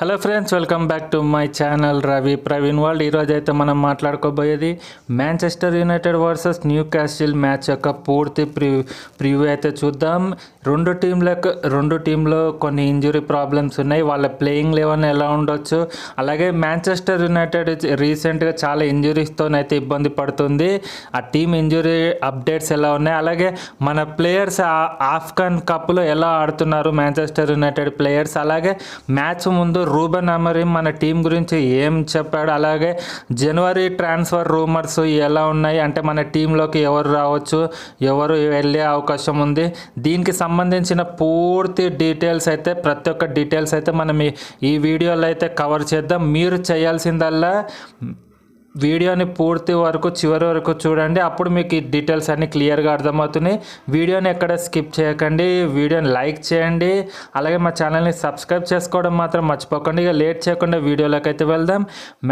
Hello friends welcome back to my channel Ravi Praveen world ఈరోజు అయితే మనం మాట్లాడుకోబోయేది Manchester United versus Newcastle match యొక్క పూర్తి ప్రి ప్రివ్యూ అయితే చూద్దాం. రెండు టీంలకు రెండు టీంలో కొన్ని ఇంజురీ ప్రాబ్లమ్స్ ఉన్నాయి. వాళ్ళ ప్లేయింగ్ లెవెన్ ఎలా ఉండొచ్చు? అలాగే మ్యాంచెస్టర్ యునైటెడ్ రీసెంట్గా చాలా ఇంజురీస్తోనైతే ఇబ్బంది పడుతుంది. ఆ టీం ఇంజురీ అప్డేట్స్ ఎలా ఉన్నాయి? అలాగే మన ప్లేయర్స్ ఆఫ్ఘన్ కప్లో ఎలా ఆడుతున్నారు మ్యాంచెస్టర్ యునైటెడ్ ప్లేయర్స్ అలాగే మ్యాచ్ ముందు రూబెన్ అమరీం మన టీం గురించి ఏం చెప్పాడు? అలాగే జనవరి ట్రాన్స్ఫర్ రూమర్స్ ఎలా ఉన్నాయి? అంటే మన టీంలోకి ఎవరు రావచ్చు? ఎవరు వెళ్ళే అవకాశం ఉంది? దీనికి సంబంధించిన పూర్తి డీటెయిల్స్ అయితే ప్రతి ఒక్క డీటెయిల్స్ అయితే మనం ఈ- ఈ వీడియోలో అయితే కవర్ చేద్దాం. మీరు చేయాల్సిందల్లా వీడియోని పూర్తి వరకు చివరి వరకు చూడండి. అప్పుడు మీకు ఈ డీటెయిల్స్ అన్ని క్లియర్గా అర్థమవుతున్నాయి వీడియోని ఎక్కడ స్కిప్ చేయకండి. వీడియోని లైక్ చేయండి. అలాగే మా ఛానల్ని సబ్స్క్రైబ్ చేసుకోవడం మాత్రం మర్చిపోకండి. ఇక లేట్ చేయకుండా వీడియోలోకి అయితే వెళ్దాం.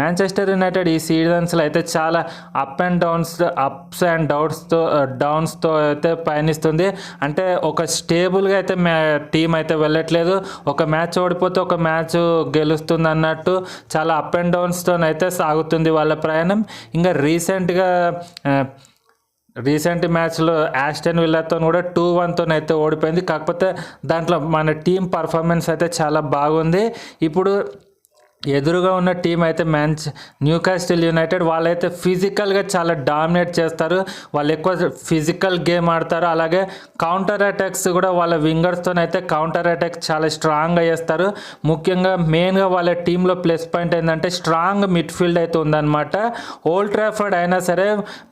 మ్యాంచెస్టర్ యునైటెడ్ ఈ సీజన్స్లో అయితే చాలా up and downs ups and డౌట్స్తో డౌన్స్తో అయితే పయనిస్తుంది. అంటే ఒక స్టేబుల్గా అయితే మ్యా టీం అయితే వెళ్ళట్లేదు. ఒక మ్యాచ్ ఓడిపోతే ఒక మ్యాచ్ గెలుస్తుంది అన్నట్టు చాలా అప్ అండ్ డౌన్స్తో అయితే సాగుతుంది వాళ్ళ ప్రయాణం. ఇంకా రీసెంట్గా రీసెంట్ మ్యాచ్లో యాస్టన్ విల్లాతో కూడా టూ వన్తో అయితే ఓడిపోయింది. కాకపోతే దాంట్లో మన టీం పర్ఫార్మెన్స్ అయితే చాలా బాగుంది. ఇప్పుడు ఎదురుగా ఉన్న టీం అయితే మ్యాచ్ న్యూ క్యాస్టిల్ యునైటెడ్. వాళ్ళైతే ఫిజికల్గా చాలా డామినేట్ చేస్తారు. వాళ్ళు ఎక్కువ ఫిజికల్ గేమ్ ఆడతారు. అలాగే కౌంటర్ అటాక్స్ కూడా వాళ్ళ వింగర్స్తోనైతే కౌంటర్ అటాక్ చాలా స్ట్రాంగ్గా చేస్తారు. ముఖ్యంగా మెయిన్గా వాళ్ళ టీంలో ప్లస్ పాయింట్ ఏంటంటే స్ట్రాంగ్ మిడ్ఫీల్డ్ అయితే ఉందన్నమాట. ఓల్డ్ ట్రాఫర్డ్ అయినా సరే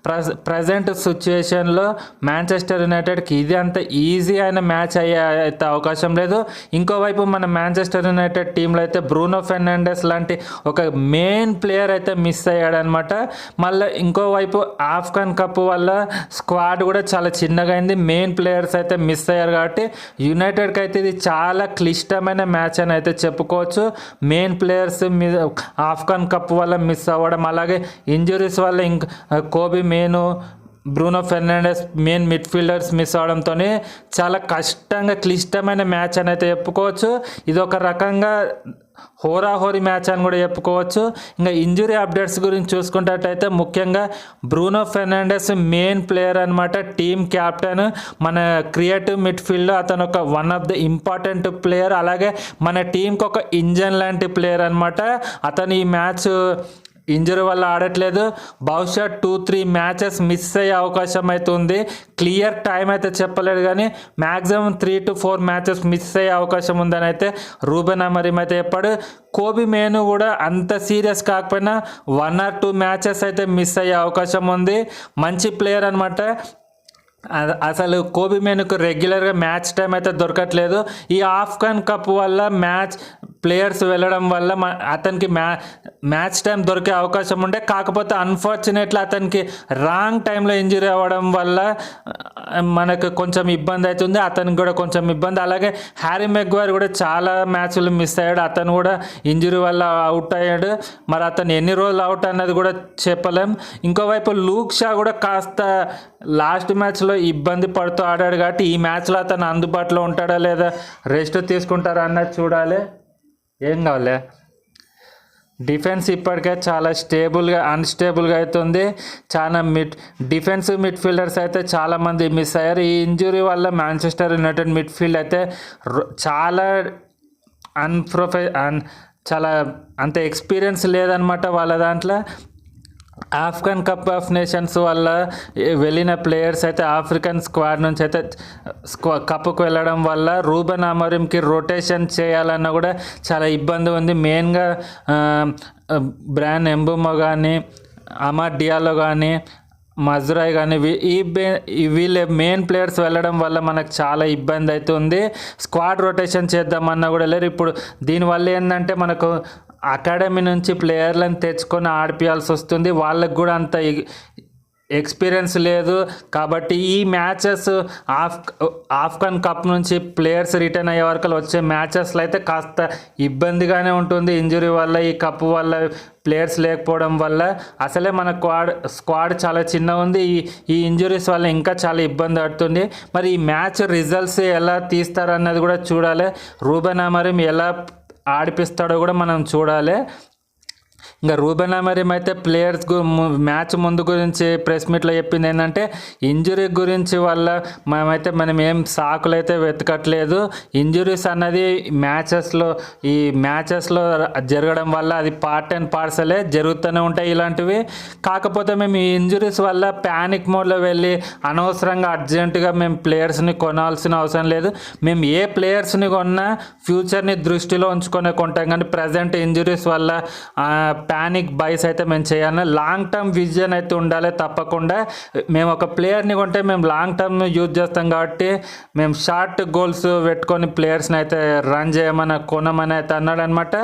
ప్రజ ప్రజెంట్ సిచ్యుయేషన్లో మ్యాంచెస్టర్ యునైటెడ్కి ఇది అంత ఈజీ అయిన మ్యాచ్ అయ్యే అయితే అవకాశం లేదు. ఇంకోవైపు మన మ్యాంచెస్టర్ యునైటెడ్ టీంలో అయితే బ్రూనో ఫెర్నాండెస్ లాంటి ఒక మెయిన్ ప్లేయర్ అయితే మిస్ అయ్యాడనమాట మళ్ళీ ఇంకోవైపు ఆఫ్ఘన్ కప్ వల్ల స్క్వాడ్ కూడా చాలా చిన్నగా అయింది. మెయిన్ ప్లేయర్స్ అయితే మిస్ అయ్యారు కాబట్టి యునైటెడ్కి అయితే ఇది చాలా క్లిష్టమైన మ్యాచ్ అని అయితే చెప్పుకోవచ్చు. మెయిన్ ప్లేయర్స్ మీ ఆఫ్ఘన్ కప్ వల్ల మిస్ అవ్వడం అలాగే ఇంజురీస్ వల్ల ఇంక Kobbie Mainoo Bruno Fernandes main midfielders miss అవడంతో చాలా కష్టంగా క్లిష్టమైన మ్యాచ్ అని అయితే చెప్పుకోవచ్చు. ఇది ఒక రకంగా హోరాహోరీ మ్యాచ్ అని కూడా చెప్పుకోవచ్చు. ఇంకా ఇంజురీ అప్డేట్స్ గురించి చూసుకున్నట్టయితే ముఖ్యంగా బ్రూనో ఫెర్నాండెస్ మెయిన్ ప్లేయర్ అనమాట టీమ్ క్యాప్టెన్. మన క్రియేటివ్ మిడ్ఫీల్డ్ అతను ఒక one of the important player. అలాగే మన టీంకి ఒక ఇంజన్ లాంటి ప్లేయర్ అనమాట అతను ఈ మ్యాచ్ ఇంజరీ వల్ల ఆడట్లేదు. బహుశా టూ త్రీ మ్యాచెస్ మిస్ అయ్యే అవకాశం అయితే ఉంది. క్లియర్ టైం అయితే చెప్పలేదు కానీ maximum three to four matches miss అయ్యే అవకాశం ఉందని అయితే రూబెన్ అమరీం అయితే చెప్పాడు. కోబి మేను కూడా అంత సీరియస్ కాకపోయినా వన్ ఆర్ టూ మ్యాచెస్ అయితే మిస్ అయ్యే అవకాశం ఉంది. మంచి ప్లేయర్ అనమాట అసలు కోబి మేనుకు రెగ్యులర్గా మ్యాచ్ టైం అయితే దొరకట్లేదు. ఈ ఆఫ్ఘన్ కప్ వల్ల మ్యాచ్ ప్లేయర్స్ వెళ్ళడం వల్ల మ- అతనికి మ్యా మ్యాచ్ టైం దొరికే అవకాశం ఉండే. కాకపోతే అన్ఫార్చునేట్లీ అతనికి రాంగ్ టైంలో ఇంజరీ అవ్వడం వల్ల మనకు కొంచెం ఇబ్బంది అవుతుంది అతనికి కూడా కొంచెం ఇబ్బంది. అలాగే హ్యారీ మెగ్వైర్ కూడా చాలా మ్యాచ్లు మిస్ అయ్యాడు. అతను కూడా ఇంజరీ వల్ల అవుట్ అయ్యాడు. మరి అతను ఎన్ని రోజులు అవుట్ అన్నది కూడా చెప్పలేం. ఇంకోవైపు లూక్ షా కూడా కాస్త లాస్ట్ మ్యాచ్లో ఇబ్బంది పడుతూ ఆడాడు కాబట్టి ఈ మ్యాచ్లో అతను అందుబాటులో ఉంటాడా లేదా రెస్ట్ తీసుకుంటారా అన్నది చూడాలి. ఏం కావాలి? డిఫెన్స్ ఇప్పటికే చాలా స్టేబుల్గా అన్స్టేబుల్గా అవుతుంది చాలా మిడ్ డిఫెన్సివ్ మిడ్ఫీల్డర్స్ అయితే చాలామంది మిస్ అయ్యారు. ఈ ఇంజురీ వల్ల మాంచెస్టర్ యునైటెడ్ మిడ్ఫీల్డ్ అయితే చాలా అన్ప్రొఫె అన్ చాలా అంత ఎక్స్పీరియన్స్ లేదనమాట వాళ్ళ దాంట్లో. ఆఫ్ఘన్ కప్ ఆఫ్ నేషన్స్ వల్ల వెళ్ళిన ప్లేయర్స్ అయితే ఆఫ్రికన్ స్క్వాడ్ నుంచి అయితే స్క్వా కప్కు వెళ్ళడం వల్ల రూబెన్ అమరింకి రొటేషన్ చేయాలన్న కూడా చాలా ఇబ్బంది ఉంది. మెయిన్గా బ్రాన్ ఎంబుమో కానీ అమర్ డియాలో కానీ మజురాయ్ కానీ ఈ ఈ వీళ్ళ మెయిన్ ప్లేయర్స్ వెళ్ళడం వల్ల మనకు చాలా ఇబ్బంది అవుతుంది స్క్వాడ్ రొటేషన్ చేద్దామన్నా కూడా లేరు. ఇప్పుడు దీనివల్ల ఏంటంటే మనకు అకాడమీ నుంచి ప్లేయర్లను తెచ్చుకొని ఆడిపియాల్సి వస్తుంది వాళ్ళకు కూడా అంత ఎక్స్పీరియన్స్ లేదు. కాబట్టి ఈ మ్యాచెస్ ఆఫ్ ఆఫ్ఘన్ కప్ నుంచి ప్లేయర్స్ రిటర్న్ అయ్యే వరకు వచ్చే మ్యాచెస్లో అయితే కాస్త ఇబ్బందిగానే ఉంటుంది. ఇంజురీ వల్ల ఈ కప్ వల్ల ప్లేయర్స్ లేకపోవడం వల్ల. అసలే మన క్వాడ్ స్క్వాడ్ చాలా చిన్న ఉంది. ఈ ఈ ఇంజురీస్ వల్ల ఇంకా చాలా ఇబ్బంది పడుతుంది. మరి ఈ మ్యాచ్ రిజల్ట్స్ ఎలా తీస్తారన్నది కూడా చూడాలి. రూబెన్ అమరిం ఎలా ఆడిపిస్తాడో కూడా మనం చూడాలి. ఇంకా రూబెన్ అమరీం అయితే ప్లేయర్స్ మ్యాచ్ ముందు గురించి ప్రెస్ మీట్లో చెప్పింది ఏంటంటే ఇంజురీ గురించి వల్ల మేమైతే మనం ఏం సాకులు అయితే వెతకట్లేదు. ఇంజురీస్ అన్నది మ్యాచెస్లో ఈ మ్యాచెస్లో జరగడం వల్ల అది పార్ట్ అండ్ పార్సలే జరుగుతూనే ఉంటాయి ఇలాంటివి. కాకపోతే మేము ఈ ఇంజురీస్ వల్ల ప్యానిక్ మోడ్లో వెళ్ళి అనవసరంగా అర్జెంటుగా మేము ప్లేయర్స్ని కొనాల్సిన అవసరం లేదు. మేము ఏ ప్లేయర్స్ని కొన్నా ఫ్యూచర్ని దృష్టిలో ఉంచుకునే కొంటాం. కానీ ప్రజెంట్ ఇంజురీస్ వల్ల ప్యానిక్ బైస్ అయితే మేము చేయాలి. లాంగ్ టర్మ్ విజన్ అయితే ఉండాలి తప్పకుండా. మేము ఒక ప్లేయర్ని కొంటే మేము లాంగ్ టర్మ్ యూజ్ చేస్తాం కాబట్టి మేము షార్ట్ గోల్స్ పెట్టుకొని ప్లేయర్స్ని అయితే రన్ చేయమని కొనమని అయితే అన్నాడు అనమాట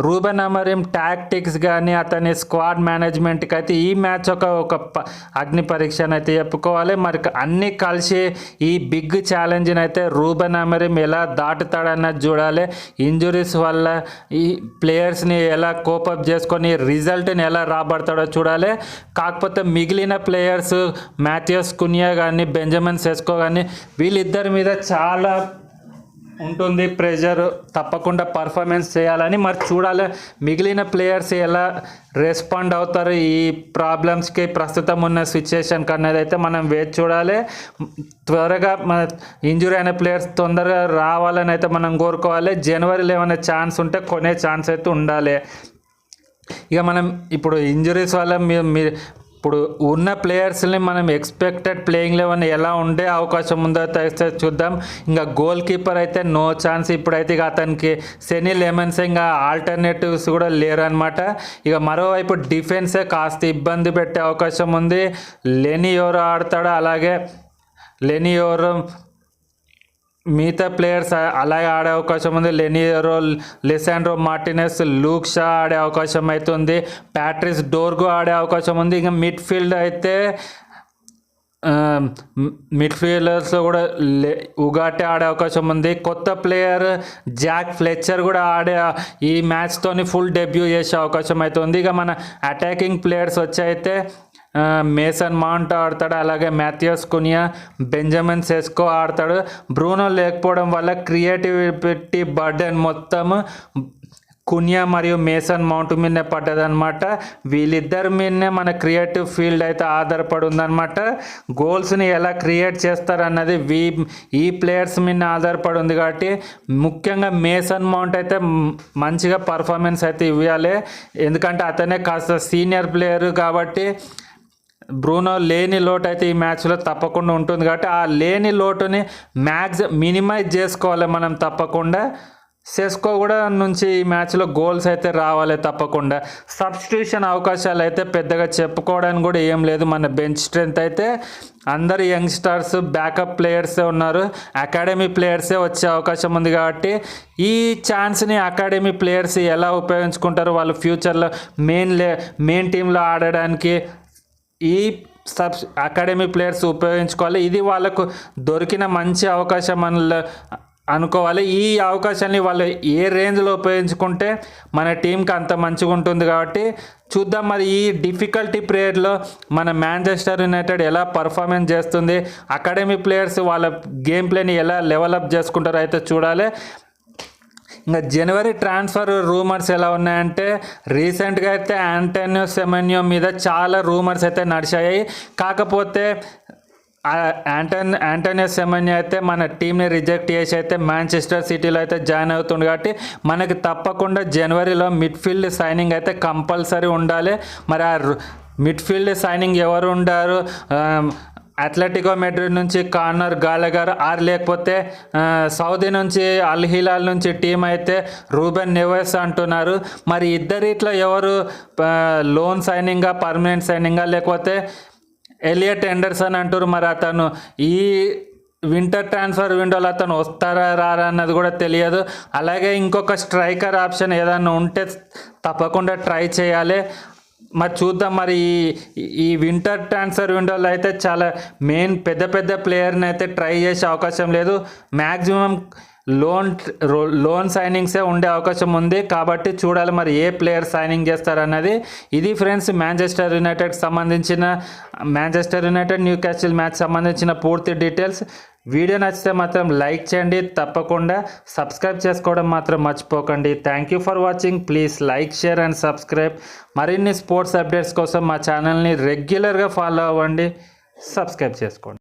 రూబెన్ అమరీం టాక్టిక్స్ కానీ అతని స్క్వాడ్ మేనేజ్మెంట్కి అయితే ఈ మ్యాచ్ ఒక ఒక ప- అగ్ని పరీక్ష అయితే చెప్పుకోవాలి. మరి అన్నీ కలిసి ఈ బిగ్ ఛాలెంజ్ని అయితే రూబెన్ అమరీం ఎలా దాటుతాడన్నది చూడాలి. ఇంజురీస్ వల్ల ఈ ప్లేయర్స్ని ఎలా కోపప్ చేసుకొని రిజల్ట్ని ఎలా రాబడతాడో చూడాలి. కాకపోతే మిగిలిన ప్లేయర్స్ మాథియస్ కునియా కానీ బెంజమిన్ సెస్కో కానీ వీళ్ళిద్దరి మీద చాలా ఉంటుంది. ప్రెషర్ తప్పకుండా పర్ఫార్మెన్స్ చేయాలని. మరి చూడాలి మిగిలిన ప్లేయర్స్ ఎలా రెస్పాండ్ అవుతారు? ఈ ప్రాబ్లమ్స్కి ప్రస్తుతం ఉన్న సిచ్యుయేషన్కి అనేది అయితే మనం వేచి చూడాలి. త్వరగా మన ఇంజురీ అయిన ప్లేయర్స్ తొందరగా రావాలని అయితే మనం కోరుకోవాలి. జనవరిలో ఏమైనా ఛాన్స్ ఉంటే కొనే ఛాన్స్ అయితే ఉండాలి. ఇక మనం ఇప్పుడు ఇంజరీస్ వల్ల మీ ఇప్పుడు ఉన్న ప్లేయర్స్ని మనం ఎక్స్పెక్టెడ్ ప్లేయింగ్ లెవెన్ ఎలా ఉండే అవకాశం ఉందో తెస్తే చూద్దాం. ఇంకా గోల్ కీపర్ అయితే నో ఛాన్స్ ఇప్పుడైతే ఇక అతనికి సెనీ లెమన్స్ ఇంకా ఆల్టర్నేటివ్స్ కూడా లేరు అనమాట ఇక మరోవైపు డిఫెన్సే కాస్త ఇబ్బంది పెట్టే అవకాశం ఉంది. లెని ఎవరు ఆడతాడో? అలాగే లెని ఎవరు మిగతా ప్లేయర్స్ అలాగే ఆడే అవకాశం ఉంది. Leny Yoro Lisandro Martinez Luke Shaw ఆడే అవకాశం అయితే ఉంది ప్యాట్రిస్ డోర్గో ఆడే అవకాశం ఉంది. ఇంకా మిడ్ఫీల్డ్ అయితే మిడ్ఫీల్డర్స్ కూడా లే ఉగాటే ఆడే అవకాశం ఉంది. కొత్త ప్లేయర్ జాక్ ఫ్లెచర్ కూడా ఆడే ఈ మ్యాచ్తోని ఫుల్ డెబ్యూ చేసే అవకాశం అయితే ఉంది. ఇక మన అటాకింగ్ ప్లేయర్స్ వచ్చి అయితే మేసన్ మౌంట్ ఆడతాడు అలాగే మ్యాథ్యూస్ కునియా బెంజమిన్ సెస్కో ఆడతాడు. బ్రూనో లేకపోవడం వల్ల క్రియేటివిటీ బర్డెన్ మొత్తం కునియా మరియు మేసన్ మౌంట్ మీదనే పడ్డదనమాట వీళ్ళిద్దరి మీదనే మన క్రియేటివ్ ఫీల్డ్ అయితే ఆధారపడి ఉందన్నమాట గోల్స్ని ఎలా క్రియేట్ చేస్తారన్నది వీ ఈ ప్లేయర్స్ మీద ఆధారపడి ఉంది కాబట్టి ముఖ్యంగా మేసన్ మౌంట్ అయితే మంచిగా పర్ఫార్మెన్స్ అయితే ఇవ్వాలి. ఎందుకంటే అతనే కాస్త సీనియర్ ప్లేయర్ కాబట్టి బ్రూనో లేని లోటు అయితే ఈ మ్యాచ్లో తప్పకుండా ఉంటుంది కాబట్టి ఆ లేని లోటుని మ్యాక్స్ మినిమైజ్ చేసుకోవాలి మనం తప్పకుండా. సెస్కో కూడా నుంచి ఈ మ్యాచ్లో గోల్స్ అయితే రావాలి తప్పకుండా. సబ్స్టిట్యూషన్ అవకాశాలు అయితే పెద్దగా చెప్పుకోవడానికి కూడా ఏం లేదు. మన బెంచ్ స్ట్రెంత్ అయితే అందరు యంగ్స్టర్స్ బ్యాకప్ ప్లేయర్సే ఉన్నారు. అకాడమీ ప్లేయర్సే వచ్చే అవకాశం ఉంది కాబట్టి ఈ ఛాన్స్ని అకాడమీ ప్లేయర్స్ ఎలా ఉపయోగించుకుంటారు? వాళ్ళు ఫ్యూచర్లో మెయిన్ లే మెయిన్ టీంలో ఆడడానికి ఈ సబ్ అకాడమీ ప్లేయర్స్ ఉపయోగించుకోవాలి. ఇది వాళ్ళకు దొరికిన మంచి అవకాశం అని అనుకోవాలి. ఈ అవకాశాన్ని వాళ్ళు ఏ రేంజ్లో ఉపయోగించుకుంటే మన టీంకి అంత మంచిగా ఉంటుంది కాబట్టి చూద్దాం. మరి ఈ డిఫికల్టీ పీరియడ్లో మన మాంచెస్టర్ యునైటెడ్ ఎలా పర్ఫార్మెన్స్ చేస్తుంది అకాడమీ ప్లేయర్స్ వాళ్ళ గేమ్ ప్లేని ఎలా లెవలప్ చేసుకుంటారో అయితే చూడాలి. ఇంకా జనవరి ట్రాన్స్ఫర్ రూమర్స్ ఎలా ఉన్నాయంటే రీసెంట్గా అయితే యాంటోనియో సెమెన్యో మీద చాలా రూమర్స్ అయితే నడిచాయి. కాకపోతే ఆ యాంటన్ యాంటోనియో సెమెన్యో అయితే మన టీంని రిజెక్ట్ చేసి అయితే మాంచెస్టర్ సిటీలో అయితే జాయిన్ అవుతుంది కాబట్టి మనకి తప్పకుండా జనవరిలో మిడ్ఫీల్డ్ సైనింగ్ అయితే కంపల్సరీ ఉండాలి. మరి ఆ మిడ్ఫీల్డ్ సైనింగ్ ఎవరు ఉండారు? అథ్లెటికో మెడ్రిడ్ నుంచి కార్నర్ గాలగర్ ఆర్ లేకపోతే సౌదీ నుంచి అల్ హిలాల్ నుంచి టీం అయితే రూబెన్ నెవెస్ అంటున్నారు. మరి ఇద్దరిట్లో ఎవరు లోన్ సైనింగా పర్మనెంట్ సైనింగా లేకపోతే ఎలియట్ ఎండర్సన్ అంటారు మరి అతను? ఈ వింటర్ ట్రాన్స్ఫర్ విండోలో అతను వస్తారా రారా అన్నది కూడా తెలియదు. అలాగే ఇంకొక స్ట్రైకర్ ఆప్షన్ ఏదైనా ఉంటే తప్పకుండా ట్రై చేయాలి. మరి చూద్దాం మరి ఈ ఈ వింటర్ ట్రాన్స్ఫర్ విండోలో అయితే చాలా మెయిన్ పెద్ద పెద్ద ప్లేయర్ని అయితే ట్రై చేసే అవకాశం లేదు. మ్యాక్సిమం లోన్ లోన్ సైనింగ్సే ఉండే అవకాశం ఉంది. కాబట్టి చూడాలి మరి ఏ ప్లేయర్ సైనింగ్ చేస్తారన్నది. ఇది ఫ్రెండ్స్ మాంచెస్టర్ యునైటెడ్ సంబంధించిన Manchester United Newcastle match సంబంధించిన పూర్తి డీటెయిల్స్ వీడియో నచ్చితే మాత్రం లైక్ చేయండి తప్పకుండా సబ్స్క్రైబ్ చేసుకోవడం మాత్రం మర్చిపోకండి. Thank you for watching please like share and subscribe మరిన్ని స్పోర్ట్స్ అప్డేట్స్ కోసం మా ఛానల్ని రెగ్యులర్గా ఫాలో అవ్వండి. సబ్స్క్రైబ్ చేసుకోండి.